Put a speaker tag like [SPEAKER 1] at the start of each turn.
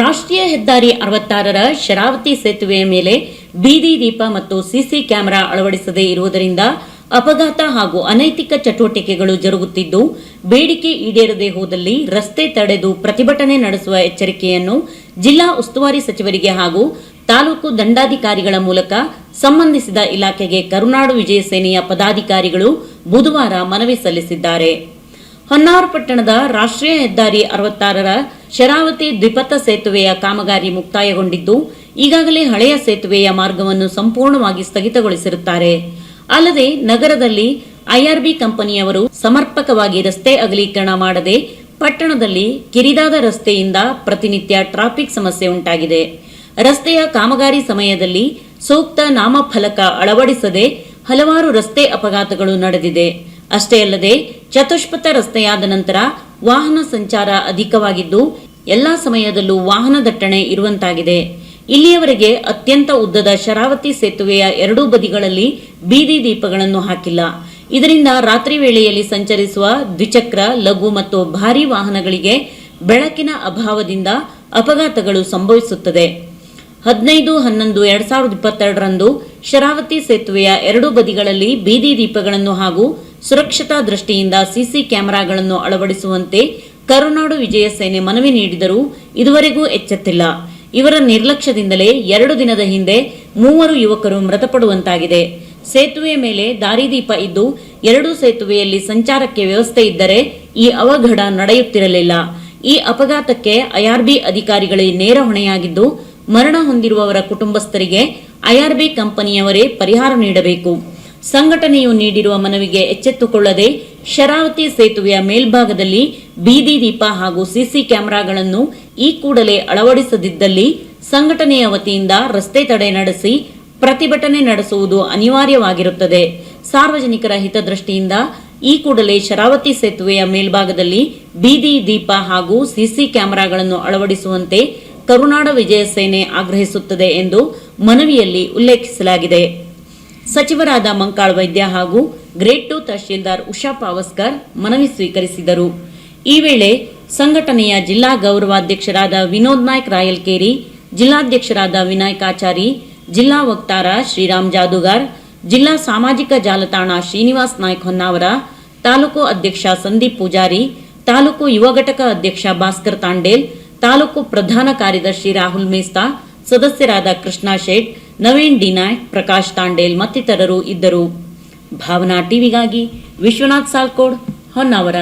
[SPEAKER 1] ರಾಷ್ಟ್ರೀಯ ಹೆದ್ದಾರಿ ಅರವತ್ತಾರರ ಶರಾವತಿ ಸೇತುವೆಯ ಮೇಲೆ ಬೀದಿ ದೀಪ ಮತ್ತು ಸಿಸಿ ಕ್ಯಾಮೆರಾ ಅಳವಡಿಸದೇ ಇರುವುದರಿಂದ ಅಪಘಾತ ಹಾಗೂ ಅನೈತಿಕ ಚಟುವಟಿಕೆಗಳು ಜರುಗುತ್ತಿದ್ದು, ಬೇಡಿಕೆ ಈಡೇರದೆ ಹೋದಲ್ಲಿ ರಸ್ತೆ ತಡೆದು ಪ್ರತಿಭಟನೆ ನಡೆಸುವ ಎಚ್ಚರಿಕೆಯನ್ನು ಜಿಲ್ಲಾ ಉಸ್ತುವಾರಿ ಸಚಿವರಿಗೆ ಹಾಗೂ ತಾಲೂಕು ದಂಡಾಧಿಕಾರಿಗಳ ಮೂಲಕ ಸಂಬಂಧಿಸಿದ ಇಲಾಖೆಗೆ ಕರುನಾಡು ವಿಜಯ ಸೇನೆಯ ಪದಾಧಿಕಾರಿಗಳು ಬುಧವಾರ ಮನವಿ ಸಲ್ಲಿಸಿದ್ದಾರೆ. ಹೊನ್ನಾವರ ಪಟ್ಟಣದ ರಾಷ್ಟ್ರೀಯ ಹೆದ್ದಾರಿ ಅರವತ್ತಾರರ ಶರಾವತಿ ದ್ವಿಪಥ ಸೇತುವೆಯ ಕಾಮಗಾರಿ ಮುಕ್ತಾಯಗೊಂಡಿದ್ದು, ಈಗಾಗಲೇ ಹಳೆಯ ಸೇತುವೆಯ ಮಾರ್ಗವನ್ನು ಸಂಪೂರ್ಣವಾಗಿ ಸ್ಥಗಿತಗೊಳಿಸಿರುತ್ತಾರೆ. ಅಲ್ಲದೆ, ನಗರದಲ್ಲಿ ಐಆರ್ಬಿ ಕಂಪನಿಯವರು ಸಮರ್ಪಕವಾಗಿ ರಸ್ತೆ ಅಗಲೀಕರಣ ಮಾಡದೆ, ಪಟ್ಟಣದಲ್ಲಿ ಕಿರಿದಾದ ರಸ್ತೆಯಿಂದ ಪ್ರತಿನಿತ್ಯ ಟ್ರಾಫಿಕ್ ಸಮಸ್ಯೆ ಉಂಟಾಗಿದೆ. ರಸ್ತೆಯ ಕಾಮಗಾರಿ ಸಮಯದಲ್ಲಿ ಸೂಕ್ತ ನಾಮಫಲಕ ಅಳವಡಿಸದೆ ಹಲವಾರು ರಸ್ತೆ ಅಪಘಾತಗಳು ನಡೆದಿದೆ. ಅಷ್ಟೇ ಅಲ್ಲದೆ, ಚತುಷ್ಪಥ ರಸ್ತೆಯಾದ ನಂತರ ವಾಹನ ಸಂಚಾರ ಅಧಿಕವಾಗಿದ್ದು, ಎಲ್ಲಾ ಸಮಯದಲ್ಲೂ ವಾಹನ ದಟ್ಟಣೆ ಇರುವಂತಾಗಿದೆ. ಇಲ್ಲಿಯವರೆಗೆ ಅತ್ಯಂತ ಉದ್ದದ ಶರಾವತಿ ಸೇತುವೆಯ ಎರಡೂ ಬದಿಗಳಲ್ಲಿ ಬೀದಿ ದೀಪಗಳನ್ನು ಹಾಕಿಲ್ಲ. ಇದರಿಂದ ರಾತ್ರಿ ವೇಳೆಯಲ್ಲಿ ಸಂಚರಿಸುವ ದ್ವಿಚಕ್ರ, ಲಘು ಮತ್ತು ಭಾರಿ ವಾಹನಗಳಿಗೆ ಬೆಳಕಿನ ಅಭಾವದಿಂದ ಅಪಘಾತಗಳು ಸಂಭವಿಸುತ್ತದೆ. ಹದಿನೈದು, ಹನ್ನೊಂದು, ಎರಡ್ ಸಾವಿರದ ಇಪ್ಪತ್ತೆರಡರಂದು ಶರಾವತಿ ಸೇತುವೆಯ ಎರಡೂ ಬದಿಗಳಲ್ಲಿ ಬೀದಿ ದೀಪಗಳನ್ನು ಹಾಗೂ ಸುರಕ್ಷತಾ ದೃಷ್ಟಿಯಿಂದ ಸಿಸಿ ಕ್ಯಾಮೆರಾಗಳನ್ನು ಅಳವಡಿಸುವಂತೆ ಕರುನಾಡು ವಿಜಯ ಸೇನೆ ಮನವಿ ನೀಡಿದರೂ ಇದುವರೆಗೂ ಎಚ್ಚೆತ್ತಿಲ್ಲ. ಇವರ ನಿರ್ಲಕ್ಷ್ಯದಿಂದಲೇ ಎರಡು ದಿನದ ಹಿಂದೆ ಮೂವರು ಯುವಕರು ಮೃತಪಡುವಂತಾಗಿದೆ. ಸೇತುವೆ ಮೇಲೆ ದಾರಿದೀಪ ಇದ್ದು ಎರಡೂ ಸೇತುವೆಯಲ್ಲಿ ಸಂಚಾರಕ್ಕೆ ವ್ಯವಸ್ಥೆ ಇದ್ದರೆ ಈ ಅವಘಡ ನಡೆಯುತ್ತಿರಲಿಲ್ಲ. ಈ ಅಪಘಾತಕ್ಕೆ ಐಆರ್ಬಿ ಅಧಿಕಾರಿಗಳೇ ನೇರ ಹೊಣೆಯಾಗಿದ್ದು ಮರಣ ಹೊಂದಿರುವವರ ಕುಟುಂಬಸ್ಥರಿಗೆ ಐಆರ್ಬಿ ಕಂಪನಿಯವರೇ ಪರಿಹಾರ ನೀಡಬೇಕು. ಸಂಘಟನೆಯು ನೀಡಿರುವ ಮನವಿಗೆ ಎಚ್ಚೆತ್ತುಕೊಳ್ಳದೆ ಶರಾವತಿ ಸೇತುವೆಯ ಮೇಲ್ಭಾಗದಲ್ಲಿ ಬೀದಿ ದೀಪ ಹಾಗೂ ಸಿಸಿ ಕ್ಯಾಮೆರಾಗಳನ್ನು ಈ ಕೂಡಲೇ ಅಳವಡಿಸದಿದ್ದಲ್ಲಿ ಸಂಘಟನೆಯ ವತಿಯಿಂದ ರಸ್ತೆ ತಡೆ ನಡೆಸಿ ಪ್ರತಿಭಟನೆ ನಡೆಸುವುದು ಅನಿವಾರ್ಯವಾಗಿರುತ್ತದೆ. ಸಾರ್ವಜನಿಕರ ಹಿತದೃಷ್ಟಿಯಿಂದ ಈ ಕೂಡಲೇ ಶರಾವತಿ ಸೇತುವೆಯ ಮೇಲ್ಭಾಗದಲ್ಲಿ ಬೀದಿ ದೀಪ ಹಾಗೂ ಸಿಸಿ ಕ್ಯಾಮೆರಾಗಳನ್ನು ಅಳವಡಿಸುವಂತೆ ಕರುನಾಡ ವಿಜಯ ಸೇನೆ ಆಗ್ರಹಿಸುತ್ತದೆ ಎಂದು ಮನವಿಯಲ್ಲಿ ಉಲ್ಲೇಖಿಸಲಾಗಿದೆ. ಸಚಿವರಾದ ಮಂಕಾಳ್ ವೈದ್ಯ ಹಾಗೂ ಗ್ರೇಟ್ ಟು ತಹಶೀಲ್ದಾರ್ ಉಷಾ ಪಾವಸ್ಕರ್ ಮನವಿ ಸ್ವೀಕರಿಸಿದರು. ಈ ವೇಳೆ ಸಂಘಟನೆಯ ಜಿಲ್ಲಾ ಗೌರವಾಧ್ಯಕ್ಷರಾದ ವಿನೋದ್ ನಾಯ್ಕ್ ರಾಯಲ್ಕೇರಿ, ಜಿಲ್ಲಾಧ್ಯಕ್ಷರಾದ ವಿನಾಯಕಾಚಾರಿ ಜಿಲ್ಲಾ ವಕ್ತಾರ ಶ್ರೀರಾಮ್ ಜಾದುಗಾರ್, ಜಿಲ್ಲಾ ಸಾಮಾಜಿಕ ಜಾಲತಾಣ ಶ್ರೀನಿವಾಸ್ ನಾಯ್ಕ್ ಹೊನ್ನಾವರ, ತಾಲೂಕು ಅಧ್ಯಕ್ಷ ಸಂದೀಪ್ ಪೂಜಾರಿ, ತಾಲೂಕು ಯುವ ಘಟಕ ಅಧ್ಯಕ್ಷ ಭಾಸ್ಕರ್ ತಾಂಡೇಲ್, ತಾಲೂಕು ಪ್ರಧಾನ ಕಾರ್ಯದರ್ಶಿ ರಾಹುಲ್ ಮೇಸ್ತಾ ಸದಸ್ಯರಾದ ಕೃಷ್ಣ ಶೇಟ್ ನವೀನ್ ಡಿನಾಯ್ ಪ್ರಕಾಶ್ ತಾಂಡೇಲ್ ಮತ್ತಿತರರು ಇದ್ದರು. ಭಾವನಾ ಟಿವಿಗಾಗಿ ವಿಶ್ವನಾಥ್ ಸಾಲ್ಕೋಡ್ ಹೊನ್ನಾವರ.